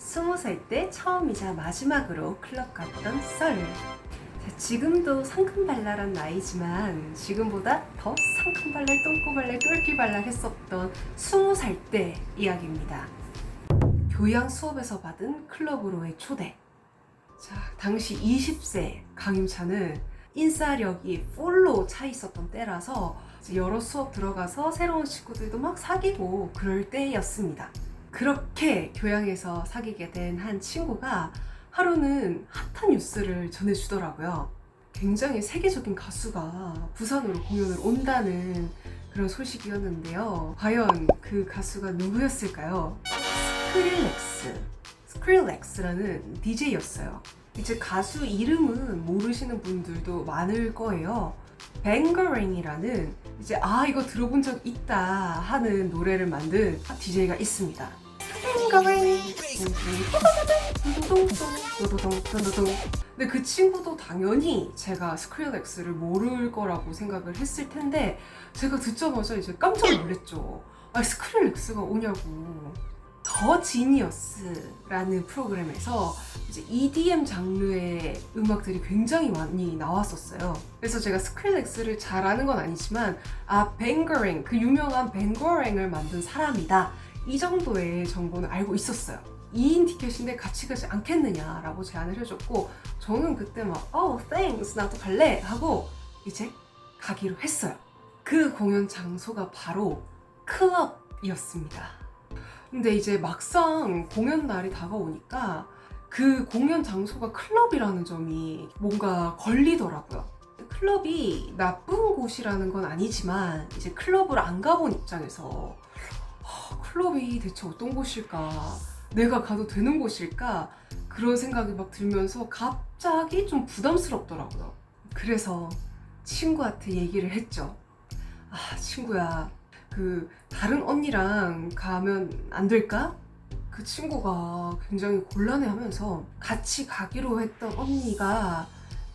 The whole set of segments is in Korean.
스무 살 때 처음이자 마지막으로 클럽 갔던 썰. 자, 지금도 상큼발랄한 나이지만 지금보다 더 상큼발랄, 똥꼬발랄, 똘끼발랄 했었던 스무 살 때 이야기입니다. 교양 수업에서 받은 클럽으로의 초대. 자, 당시 20세 강임찬은 인싸력이 풀로 차 있었던 때라서 여러 수업 들어가서 새로운 친구들도 막 사귀고 그럴 때였습니다. 그렇게 교양에서 사귀게 된 한 친구가 하루는 핫한 뉴스를 전해주더라고요. 굉장히 세계적인 가수가 부산으로 공연을 온다는 그런 소식이었는데요. 과연 그 가수가 누구였을까요? 스크릴렉스. 스크릴렉스라는 DJ였어요. 이제 가수 이름은 모르시는 분들도 많을 거예요. 뱅거랭이라는 이제 아 이거 들어본 적 있다 하는 노래를 만든 DJ가 있습니다. 근데 그 친구도 당연히 제가 스크릴렉스를 모를 거라고 생각을 했을 텐데 제가 듣자마자 이제 깜짝 놀랐죠. 아 스크릴렉스가 오냐고. 더 지니어스라는 프로그램에서 이제 EDM 장르의 음악들이 굉장히 많이 나왔었어요. 그래서 제가 스크릴렉스를 잘 아는 건 아니지만 아 뱅거랭 그 유명한 뱅거랭을 만든 사람이다 이 정도의 정보는 알고 있었어요. 2인 티켓인데 같이 가지 않겠느냐라고 제안을 해줬고 저는 그때 막 oh thanks 나도 갈래 하고 이제 가기로 했어요. 그 공연 장소가 바로 클럽이었습니다. 근데 이제 막상 공연 날이 다가오니까 그 공연 장소가 클럽이라는 점이 뭔가 걸리더라고요. 클럽이 나쁜 곳이라는 건 아니지만 이제 클럽을 안 가본 입장에서 아, 클럽이 대체 어떤 곳일까? 내가 가도 되는 곳일까? 그런 생각이 막 들면서 갑자기 좀 부담스럽더라고요. 그래서 친구한테 얘기를 했죠. 아, 친구야. 그 다른 언니랑 가면 안 될까? 그 친구가 굉장히 곤란해 하면서 같이 가기로 했던 언니가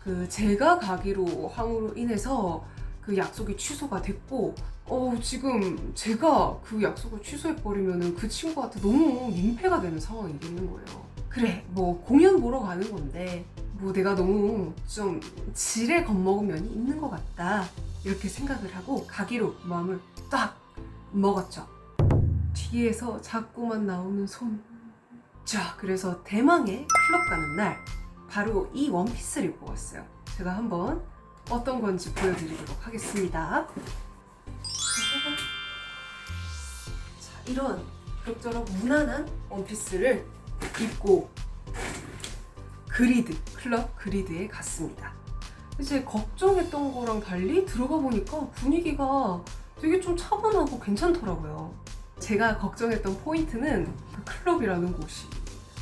그 제가 가기로 함으로 인해서 그 약속이 취소가 됐고 어 지금 제가 그 약속을 취소해 버리면은 그 친구한테 너무 민폐가 되는 상황이 있는 거예요. 그래 뭐 공연 보러 가는 건데 뭐 내가 너무 좀 지레 겁먹은 면이 있는 것 같다 이렇게 생각을 하고 가기로 마음을 딱 먹었죠. 뒤에서 자꾸만 나오는 손. 자, 그래서 대망의 클럽 가는 날 바로 이 원피스를 입고 왔어요. 제가 한번 어떤 건지 보여드리도록 하겠습니다. 자, 이런 그럭저럭 무난한 원피스를 입고 그리드, 클럽 그리드에 갔습니다. 이제 걱정했던 거랑 달리 들어가 보니까 분위기가 되게 좀 차분하고 괜찮더라고요. 제가 걱정했던 포인트는 그 클럽이라는 곳이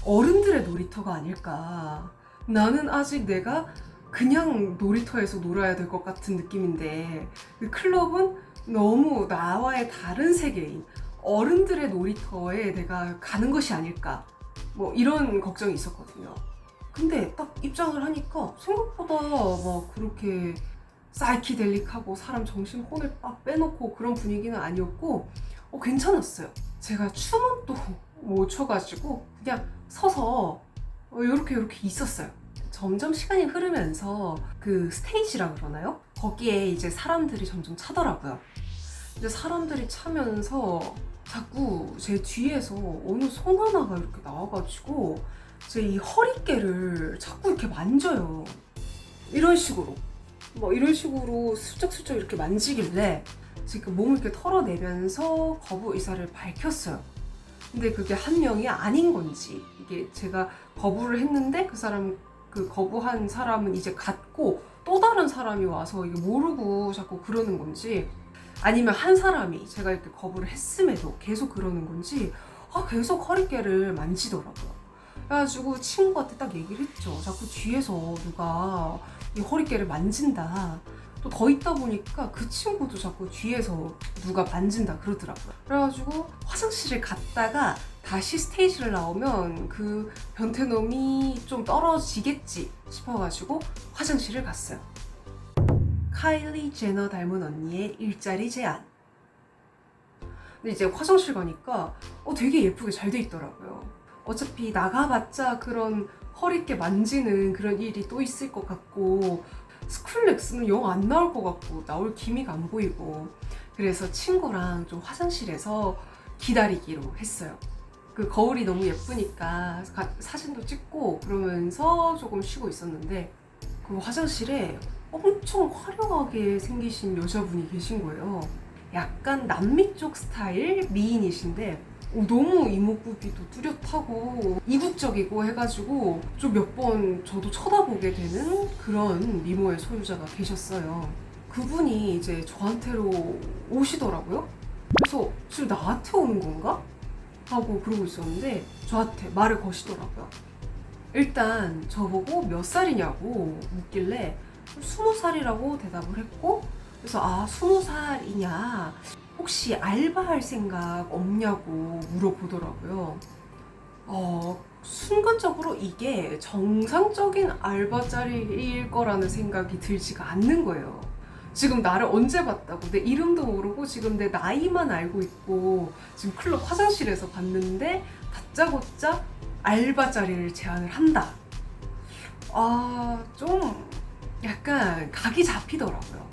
어른들의 놀이터가 아닐까. 나는 아직 내가 그냥 놀이터에서 놀아야 될 것 같은 느낌인데 그 클럽은 너무 나와의 다른 세계인 어른들의 놀이터에 내가 가는 것이 아닐까. 뭐 이런 걱정이 있었거든요. 근데 딱 입장을 하니까 생각보다 막 그렇게 사이키델릭하고 사람 정신 혼을 빡 빼놓고 그런 분위기는 아니었고 어, 괜찮았어요. 제가 춤은 또 못 춰가지고 그냥 서서 어, 이렇게 이렇게 있었어요. 점점 시간이 흐르면서 그 스테이지라 그러나요? 거기에 이제 사람들이 점점 차더라고요. 이제 사람들이 차면서 자꾸 제 뒤에서 어느 손 하나가 이렇게 나와가지고 제 이 허리깨를 자꾸 이렇게 만져요. 이런 식으로. 뭐 이런 식으로 슬쩍슬쩍 이렇게 만지길래 지금 몸을 이렇게 털어내면서 거부 의사를 밝혔어요. 근데 그게 한 명이 아닌 건지 이게 제가 거부를 했는데 그 사람 그 거부한 사람은 이제 갔고 또 다른 사람이 와서 이게 모르고 자꾸 그러는 건지 아니면 한 사람이 제가 이렇게 거부를 했음에도 계속 그러는 건지 아 계속 허리깨를 만지더라고요. 그래가지고 친구한테 딱 얘기를 했죠. 자꾸 뒤에서 누가 이 허리깨를 만진다. 또 더 있다 보니까 그 친구도 자꾸 뒤에서 누가 만진다 그러더라고요. 그래가지고 화장실을 갔다가 다시 스테이지를 나오면 그 변태놈이 좀 떨어지겠지 싶어가지고 화장실을 갔어요. 카일리 제너 닮은 언니의 일자리 제안. 근데 이제 화장실 가니까 어, 되게 예쁘게 잘 돼 있더라고요. 어차피 나가봤자 그런 허리깨 만지는 그런 일이 또 있을 것 같고 스쿨렉스는 영 안 나올 것 같고 나올 기미가 안 보이고 그래서 친구랑 좀 화장실에서 기다리기로 했어요. 그 거울이 너무 예쁘니까 가- 사진도 찍고 그러면서 조금 쉬고 있었는데 그 화장실에 엄청 화려하게 생기신 여자분이 계신 거예요. 약간 남미 쪽 스타일 미인이신데 어, 너무 이목구비도 뚜렷하고 이국적이고 해가지고 좀 몇 번 저도 쳐다보게 되는 그런 미모의 소유자가 계셨어요. 그분이 이제 저한테로 오시더라고요. 그래서 지금 나한테 오는 건가? 하고 그러고 있었는데 저한테 말을 거시더라고요. 일단 저보고 몇 살이냐고 묻길래 스무 살이라고 대답을 했고 그래서 아 스무 살이냐 혹시 알바할 생각 없냐고 물어보더라고요. 어 순간적으로 이게 정상적인 알바 자리일 거라는 생각이 들지가 않는 거예요. 지금 나를 언제 봤다고 내 이름도 모르고 지금 내 나이만 알고 있고 지금 클럽 화장실에서 봤는데 다짜고짜 알바 자리를 제안을 한다. 아, 좀 약간 각이 잡히더라고요.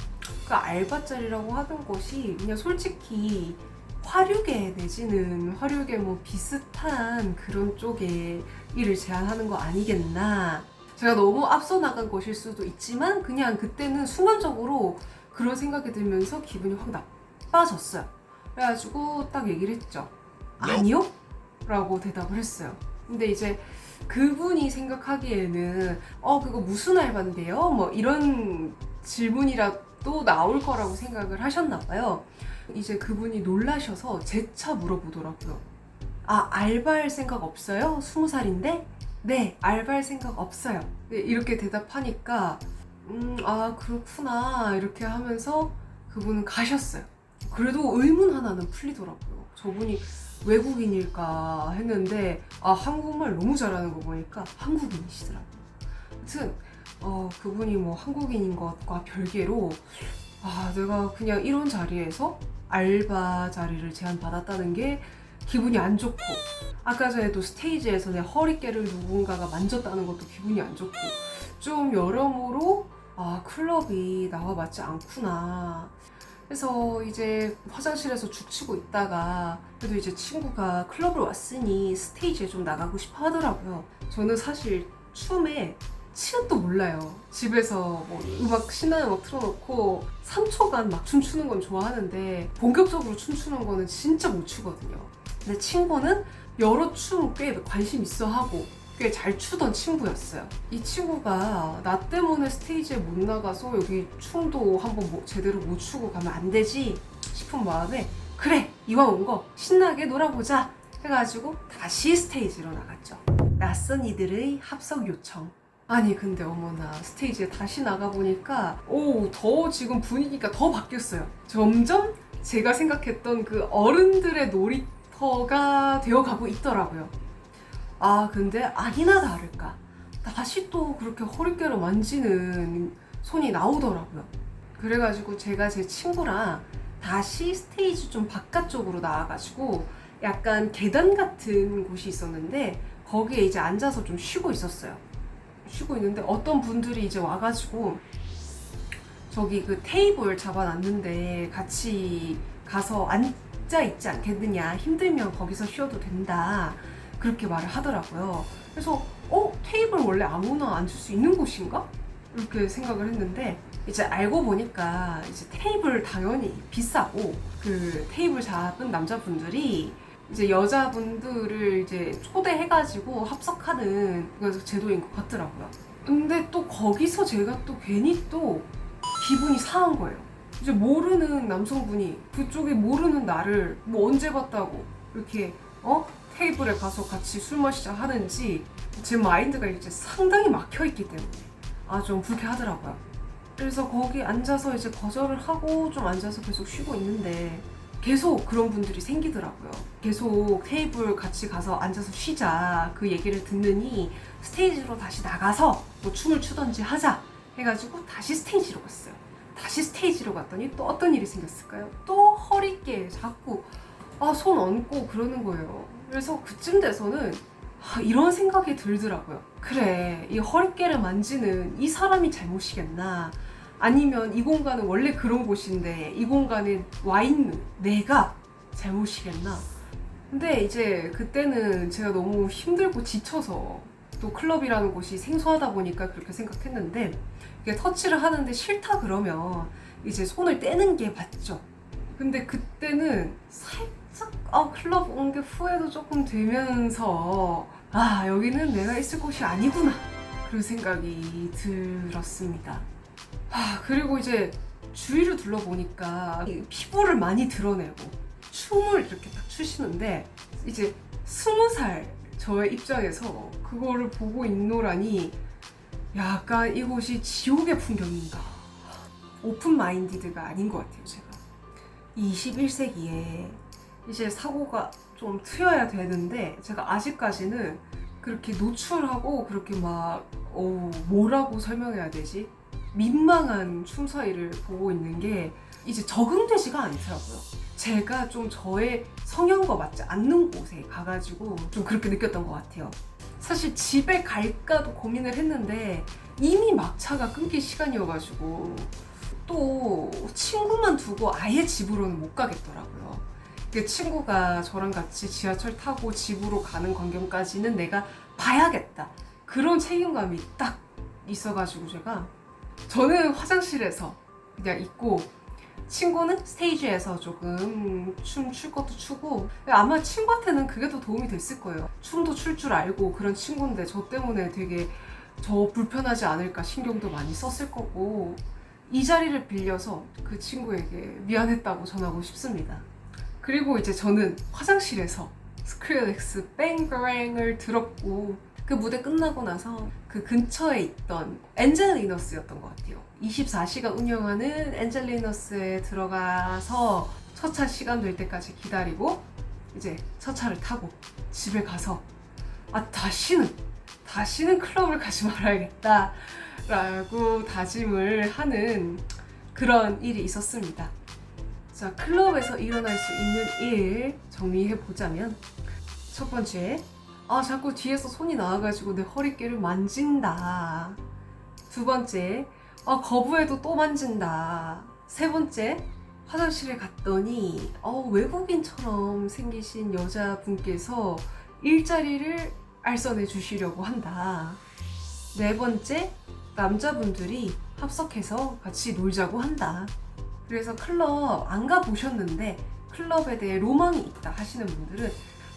그 알바 자리라고 하던 것이 그냥 솔직히 화류계 내지는 화류계 뭐 비슷한 그런 쪽에 일을 제안하는 거 아니겠나. 제가 너무 앞서 나간 것일 수도 있지만 그냥 그때는 순간적으로 그런 생각이 들면서 기분이 확 나빠졌어요. 그래가지고 딱 얘기를 했죠. 아니요? 라고 대답을 했어요. 근데 이제 그분이 생각하기에는 어 그거 무슨 알바인데요? 뭐 이런 질문이라도 나올 거라고 생각을 하셨나 봐요. 이제 그분이 놀라셔서 재차 물어보더라고요. 아 알바할 생각 없어요? 스무 살인데? 네 알바할 생각 없어요. 네, 이렇게 대답하니까 음 아 그렇구나 이렇게 하면서 그분은 가셨어요. 그래도 의문 하나는 풀리더라고요. 저분이 외국인일까 했는데 아 한국말 너무 잘하는 거 보니까 한국인이시더라고요. 아무튼 어, 그분이 뭐 한국인인 것과 별개로 아 내가 그냥 이런 자리에서 알바 자리를 제안받았다는 게 기분이 안 좋고 아까 전에도 스테이지에서 내 허리깨를 누군가가 만졌다는 것도 기분이 안 좋고 좀 여러모로 아 클럽이 나와 맞지 않구나 그래서 이제 화장실에서 죽치고 있다가 그래도 이제 친구가 클럽을 왔으니 스테이지에 좀 나가고 싶어 하더라고요. 저는 사실 춤에 치읓도 몰라요. 집에서 뭐 음악 신나는 음악 틀어놓고 3초간 막 춤추는 건 좋아하는데 본격적으로 춤추는 거는 진짜 못 추거든요. 근데 친구는 여러 춤 꽤 관심 있어 하고 꽤 잘 추던 친구였어요. 이 친구가 나 때문에 스테이지에 못 나가서 여기 춤도 한번 뭐 제대로 못 추고 가면 안 되지 싶은 마음에 그래 이왕 온 거 신나게 놀아보자 해가지고 다시 스테이지로 나갔죠. 낯선 이들의 합석 요청. 아니 근데 어머나 스테이지에 다시 나가 보니까 오 더 지금 분위기가 더 바뀌었어요. 점점 제가 생각했던 그 어른들의 놀이 터가 되어가고 있더라고요. 아 근데 아니나 다를까 다시 또 그렇게 허리깨를 만지는 손이 나오더라고요. 그래가지고 제가 제 친구랑 다시 스테이지 좀 바깥쪽으로 나와가지고 약간 계단 같은 곳이 있었는데 거기에 이제 앉아서 좀 쉬고 있었어요. 쉬고 있는데 어떤 분들이 이제 와가지고 저기 그 테이블 잡아놨는데 같이 가서 앉 아 있지 않겠느냐 힘들면 거기서 쉬어도 된다 그렇게 말을 하더라고요. 그래서 어 테이블 원래 아무나 앉을 수 있는 곳인가 이렇게 생각을 했는데 이제 알고 보니까 이제 테이블 당연히 비싸고 그 테이블 잡은 남자분들이 이제 여자분들을 이제 초대해가지고 합석하는 그 제도인 것 같더라고요. 근데 또 거기서 제가 또 괜히 또 기분이 상한 거예요. 이제 모르는 남성분이 그쪽에 모르는 나를 뭐 언제 봤다고 이렇게 어 테이블에 가서 같이 술 마시자 하는지 제 마인드가 이제 상당히 막혀 있기 때문에 아 좀 불쾌하더라고요. 그래서 거기 앉아서 이제 거절을 하고 좀 앉아서 계속 쉬고 있는데 계속 그런 분들이 생기더라고요. 계속 테이블 같이 가서 앉아서 쉬자 그 얘기를 듣느니 스테이지로 다시 나가서 뭐 춤을 추던지 하자 해가지고 다시 스테이지로 갔어요. 다시 스테이지로 갔더니 또 어떤 일이 생겼을까요? 또 허리깨 자꾸 아, 손 얹고 그러는 거예요. 그래서 그쯤 돼서는 아, 이런 생각이 들더라고요. 그래, 이 허리깨를 만지는 이 사람이 잘못이겠나? 아니면 이 공간은 원래 그런 곳인데 이 공간에 와 있는 내가 잘못이겠나? 근데 이제 그때는 제가 너무 힘들고 지쳐서 또 클럽이라는 곳이 생소하다 보니까 그렇게 생각했는데 터치를 하는데 싫다 그러면 이제 손을 떼는 게 맞죠. 근데 그때는 살짝 아 클럽 온 게 후회도 조금 되면서 아 여기는 내가 있을 곳이 아니구나 그런 생각이 들었습니다. 아 그리고 이제 주위를 둘러보니까 이 피부를 많이 드러내고 춤을 이렇게 딱 추시는데 이제 스무 살 저의 입장에서 그거를 보고 있노라니 약간 이곳이 지옥의 풍경인가 오픈 마인디드가 아닌 것 같아요 제가 21세기에 이제 사고가 좀 트여야 되는데 제가 아직까지는 그렇게 노출하고 그렇게 막 어, 뭐라고 설명해야 되지? 민망한 춤사위를 보고 있는 게 이제 적응되지가 않더라고요. 제가 좀 저의 성향과 맞지 않는 곳에 가가지고 좀 그렇게 느꼈던 것 같아요. 사실 집에 갈까도 고민을 했는데 이미 막차가 끊길 시간이어가지고 또 친구만 두고 아예 집으로는 못 가겠더라고요. 그 친구가 저랑 같이 지하철 타고 집으로 가는 광경까지는 내가 봐야겠다. 그런 책임감이 딱 있어가지고 제가 저는 화장실에서 그냥 있고 친구는 스테이지에서 조금 춤 출 것도 추고 아마 친구한테는 그게 더 도움이 됐을 거예요. 춤도 출 줄 알고 그런 친구인데 저 때문에 되게 저 불편하지 않을까 신경도 많이 썼을 거고 이 자리를 빌려서 그 친구에게 미안했다고 전하고 싶습니다. 그리고 이제 저는 화장실에서 스크릴렉스 뱅그랭을 들었고 그 무대 끝나고 나서 그 근처에 있던 엔젤리너스였던 것 같아요. 24시간 운영하는 엔젤리너스에 들어가서 첫 차 시간 될 때까지 기다리고 이제 첫 차를 타고 집에 가서 아 다시는 다시는 클럽을 가지 말아야겠다 라고 다짐을 하는 그런 일이 있었습니다. 자, 클럽에서 일어날 수 있는 일 정리해 보자면 첫 번째, 아 자꾸 뒤에서 손이 나와가지고 내 허리깨를 만진다. 두 번째, 아 거부해도 또 만진다. 세 번째, 화장실에 갔더니 어, 외국인처럼 생기신 여자분께서 일자리를 알선해 주시려고 한다. 네 번째, 남자분들이 합석해서 같이 놀자고 한다. 그래서 클럽 안 가보셨는데 클럽에 대해 로망이 있다 하시는 분들은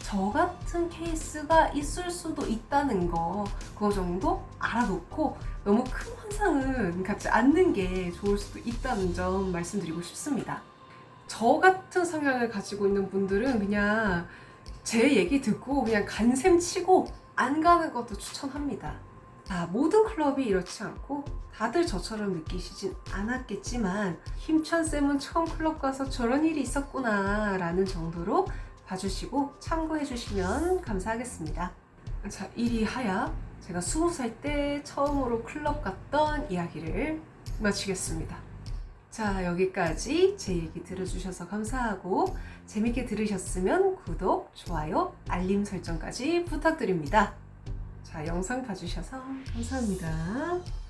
저 같은 케이스가 있을 수도 있다는 거 그거 정도 알아놓고 너무 큰 환상은 갖지 않는 게 좋을 수도 있다는 점 말씀드리고 싶습니다. 저 같은 성향을 가지고 있는 분들은 그냥 제 얘기 듣고 그냥 간샘 치고 안 가는 것도 추천합니다. 자, 모든 클럽이 이렇지 않고 다들 저처럼 느끼시진 않았겠지만 힘찬 쌤은 처음 클럽 가서 저런 일이 있었구나 라는 정도로 봐주시고 참고해 주시면 감사하겠습니다. 자, 이리 하야 제가 20살 때 처음으로 클럽 갔던 이야기를 마치겠습니다. 자, 여기까지 제 얘기 들어주셔서 감사하고 재밌게 들으셨으면 구독, 좋아요, 알림 설정까지 부탁드립니다. 자, 영상 봐주셔서 감사합니다.